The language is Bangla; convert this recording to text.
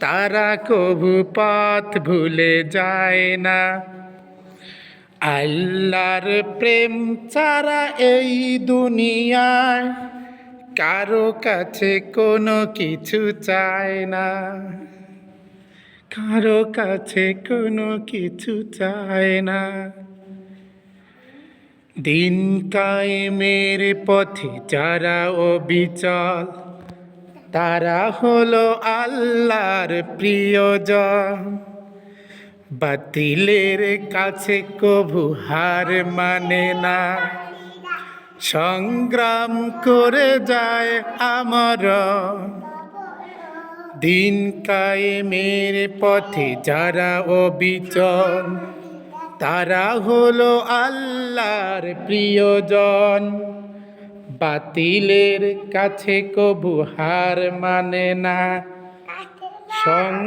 তারা কবু পথ ভুলে যায় না। আল্লাহর প্রেম ছাড়া এই দুনিয়ায় কারও কাছে কোনো কিছু চায় না। কারও কাছে কোনো কিছু চায় না। দিন কায়েমের পথে যারা অবিচল তারা হলো আল্লাহর প্রিয়জন। বাতিলের কাছে কভু হার মানে না। সংগ্রাম করে যায় আমার। দিন কায়েমের পথে যারা অবিচল, তারা হলো আল্লাহর প্রিয়জন। বাতিলের কাছে কবু হার মানে না।